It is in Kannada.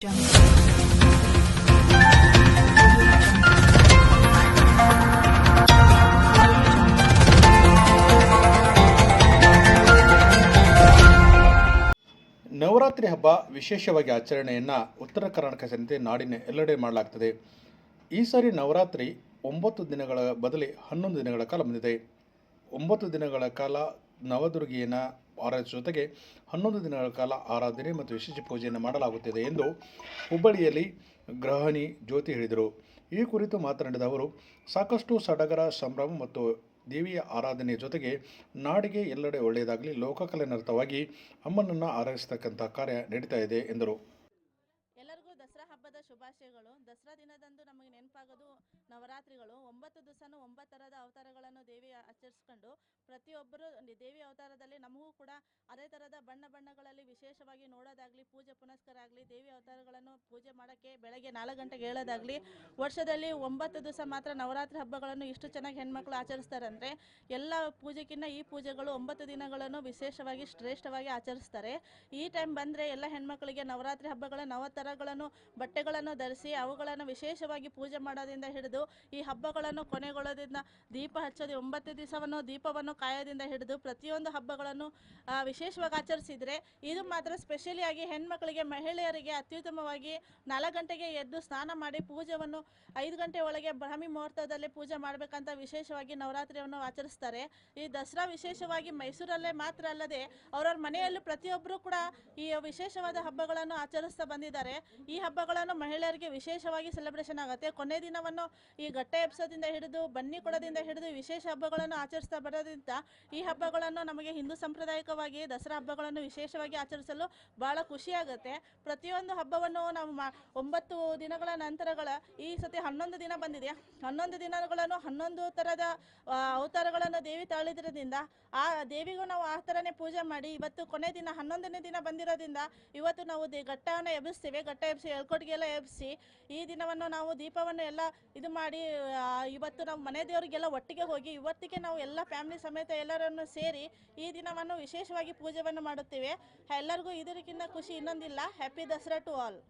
ನವರಾತ್ರಿ ಹಬ್ಬ ವಿಶೇಷವಾಗಿ ಆಚರಣೆಯನ್ನು ಉತ್ತರ ಕರ್ನಾಟಕ ಜನತೆ ನಾಡಿನ ಎಲ್ಲೆಡೆ ಮಾಡಲಾಗ್ತದೆ. ಈ ಸಾರಿ ನವರಾತ್ರಿ ಒಂಬತ್ತು ದಿನಗಳ ಬದಲಿ ಹನ್ನೊಂದು ದಿನಗಳ ಕಾಲ ಬಂದಿದೆ. ಒಂಬತ್ತು ದಿನಗಳ ಕಾಲ ನವದುರ್ಗಿಯನ್ನು ಆರಾಧಿಸುವ ಜೊತೆಗೆ ಹನ್ನೊಂದು ದಿನಗಳ ಕಾಲ ಆರಾಧನೆ ಮತ್ತು ವಿಶೇಷ ಪೂಜೆಯನ್ನು ಮಾಡಲಾಗುತ್ತಿದೆ ಎಂದು ಹುಬ್ಬಳ್ಳಿಯಲ್ಲಿ ಗೃಹಿಣಿ ಜ್ಯೋತಿ ಹೇಳಿದರು. ಈ ಕುರಿತು ಮಾತನಾಡಿದ ಅವರು, ಸಾಕಷ್ಟು ಸಡಗರ, ಸಂಭ್ರಮ ಮತ್ತು ದೇವಿಯ ಆರಾಧನೆಯ ಜೊತೆಗೆ ನಾಡಿಗೆ ಎಲ್ಲೆಡೆ ಒಳ್ಳೆಯದಾಗಲಿ, ಲೋಕಕಲ್ಯಾಣಾರ್ಥವಾಗಿ ಅಮ್ಮನನ್ನು ಆರಾಧಿಸತಕ್ಕಂಥ ಕಾರ್ಯ ನಡೀತಾ ಇದೆ ಎಂದರು. ಹಬ್ಬದ ಶುಭಾಶಯಗಳು. ದಸರಾ ದಿನದಂದು ನಮಗೆ ನೆನಪಾಗೋದು ನವರಾತ್ರಿಗಳು. ಒಂಬತ್ತು ದಿವಸನೂ ಒಂಬತ್ತು ಅವತಾರಗಳನ್ನು ದೇವಿ ಆಚರಿಸ್ಕೊಂಡು ಪ್ರತಿಯೊಬ್ಬರು ದೇವಿ ಅವತಾರದಲ್ಲಿ ನಮಗೂ ಕೂಡ ಅದೇ ಥರದ ಬಣ್ಣ ಬಣ್ಣಗಳಲ್ಲಿ ವಿಶೇಷವಾಗಿ ನೋಡೋದಾಗಲಿ, ಪೂಜೆ ಪುನಸ್ಕಾರ ಆಗಲಿ ದೇವಿ ಅವತಾರಗಳನ್ನು ಪೂಜೆ ಮಾಡೋಕ್ಕೆ ಬೆಳಗ್ಗೆ ನಾಲ್ಕು ಗಂಟೆಗೆ ಹೇಳೋದಾಗಲಿ, ವರ್ಷದಲ್ಲಿ ಒಂಬತ್ತು ದಿವಸ ಮಾತ್ರ ನವರಾತ್ರಿ ಹಬ್ಬಗಳನ್ನು ಇಷ್ಟು ಚೆನ್ನಾಗಿ ಹೆಣ್ಮಕ್ಳು ಆಚರಿಸ್ತಾರೆ ಅಂದರೆ ಎಲ್ಲ ಪೂಜೆಗಿನ್ನ ಈ ಪೂಜೆಗಳು ಒಂಬತ್ತು ದಿನಗಳನ್ನು ವಿಶೇಷವಾಗಿ ಶ್ರೇಷ್ಠವಾಗಿ ಆಚರಿಸ್ತಾರೆ. ಈ ಟೈಮ್ ಬಂದರೆ ಎಲ್ಲ ಹೆಣ್ಮಕ್ಳಿಗೆ ನವರಾತ್ರಿ ಹಬ್ಬಗಳ ನವತರಗಳನ್ನು ಬಟ್ಟೆಗಳನ್ನು ಧರಿಸಿ, ಅವುಗಳನ್ನು ವಿಶೇಷವಾಗಿ ಪೂಜೆ ಮಾಡೋದ್ರಿಂದ ಹಿಡಿದು, ಈ ಹಬ್ಬಗಳನ್ನು ಕೊನೆಗೊಳ್ಳೋದ್ರಿಂದ ದೀಪ ಹಚ್ಚೋದು, ಒಂಬತ್ತು ದಿವಸವನ್ನು ದೀಪವನ್ನು ಕಾಯೋದ್ರಿಂದ ಹಿಡಿದು ಪ್ರತಿಯೊಂದು ಹಬ್ಬಗಳನ್ನು ವಿಶೇಷವಾಗಿ ಆಚರಿಸಿದರೆ ಇದು ಮಾತ್ರ ಸ್ಪೆಷಲಿ ಆಗಿ ಹೆಣ್ಮಕ್ಳಿಗೆ, ಮಹಿಳೆಯರಿಗೆ ಅತ್ಯುತ್ತಮವಾಗಿ ನಾಲ್ಕು ಗಂಟೆಗೆ ಎದ್ದು ಸ್ನಾನ ಮಾಡಿ ಪೂಜೆಯನ್ನು ಐದು ಗಂಟೆ ಒಳಗೆ ಬ್ರಾಹ್ಮಿ ಮುಹೂರ್ತದಲ್ಲಿ ಪೂಜೆ ಮಾಡಬೇಕಂತ ವಿಶೇಷವಾಗಿ ನವರಾತ್ರಿಯನ್ನು ಆಚರಿಸ್ತಾರೆ. ಈ ದಸರಾ ವಿಶೇಷವಾಗಿ ಮೈಸೂರಲ್ಲೇ ಮಾತ್ರ ಅಲ್ಲದೆ ಅವರವ್ರ ಮನೆಯಲ್ಲೂ ಪ್ರತಿಯೊಬ್ಬರೂ ಕೂಡ ಈ ವಿಶೇಷವಾದ ಹಬ್ಬಗಳನ್ನು ಆಚರಿಸ್ತಾ ಬಂದಿದ್ದಾರೆ. ಈ ಹಬ್ಬಗಳನ್ನು ಮಹಿಳೆಯರಿಗೆ ವಿಶೇಷವಾಗಿ ಸೆಲೆಬ್ರೇಷನ್ ಆಗುತ್ತೆ. ಕೊನೆ ದಿನವನ್ನು ಈ ಗಟ್ಟೆ ಎಬ್ಸೋದಿಂದ ಹಿಡಿದು ಬನ್ನಿ ಕೊಡೋದಿಂದ ಹಿಡಿದು ವಿಶೇಷ ಹಬ್ಬಗಳನ್ನು ಆಚರಿಸ್ತಾ ಬರೋದ್ರಿಂದ ಈ ಹಬ್ಬಗಳನ್ನು ನಮಗೆ ಹಿಂದೂ ಸಾಂಪ್ರದಾಯಿಕವಾಗಿ ದಸರಾ ಹಬ್ಬಗಳನ್ನು ವಿಶೇಷವಾಗಿ ಆಚರಿಸಲು ಬಹಳ ಖುಷಿಯಾಗುತ್ತೆ ಪ್ರತಿಯೊಂದು ಹಬ್ಬವನ್ನು ನಾವು ಮಾ ಒಂಬತ್ತು ದಿನಗಳ ನಂತರಗಳ ಈ ಸತಿ ಹನ್ನೊಂದು ದಿನ ಬಂದಿದೆ. ಹನ್ನೊಂದು ದಿನಗಳನ್ನು ಹನ್ನೊಂದು ಥರದ ಅವತಾರಗಳನ್ನು ದೇವಿ ತಾಳಿದ್ರಿಂದ ಆ ದೇವಿಗೂ ನಾವು ಆ ಥರನೇ ಪೂಜೆ ಮಾಡಿ, ಇವತ್ತು ಕೊನೆ ದಿನ, ಹನ್ನೊಂದನೇ ದಿನ ಬಂದಿರೋದ್ರಿಂದ ಇವತ್ತು ನಾವು ದೇ ಘಟ್ಟವನ್ನು ಎಬ್ಬಿಸ್ತೀವಿ. ಘಟ್ಟ ಎಬ್ಬಿಸಿ ಎಳ್ಕೊಟ್ಟಿಗೆಲ್ಲ ಎಬ್ಬಿಸಿ, ಈ ದಿನವನ್ನು ನಾವು ದೀಪವನ್ನು ಎಲ್ಲ ಇದು ಮಾಡಿ ಇವತ್ತು ನಾವು ಮನೆ ದೇವರಿಗೆಲ್ಲ ಒಟ್ಟಿಗೆ ಹೋಗಿ, ಇವತ್ತಿಗೆ ನಾವು ಎಲ್ಲ ಫ್ಯಾಮಿಲಿ ಸಮೇತ ಎಲ್ಲರನ್ನು ಸೇರಿ ಈ ದಿನವನ್ನು ವಿಶೇಷವಾಗಿ ಪೂಜೆಯನ್ನು ಮಾಡುತ್ತೇವೆ. ಎಲ್ಲರಿಗೂ ಇದಕ್ಕಿಂತ ಖುಷಿ ಇನ್ನೊಂದಿಲ್ಲ. Happy Dasara to all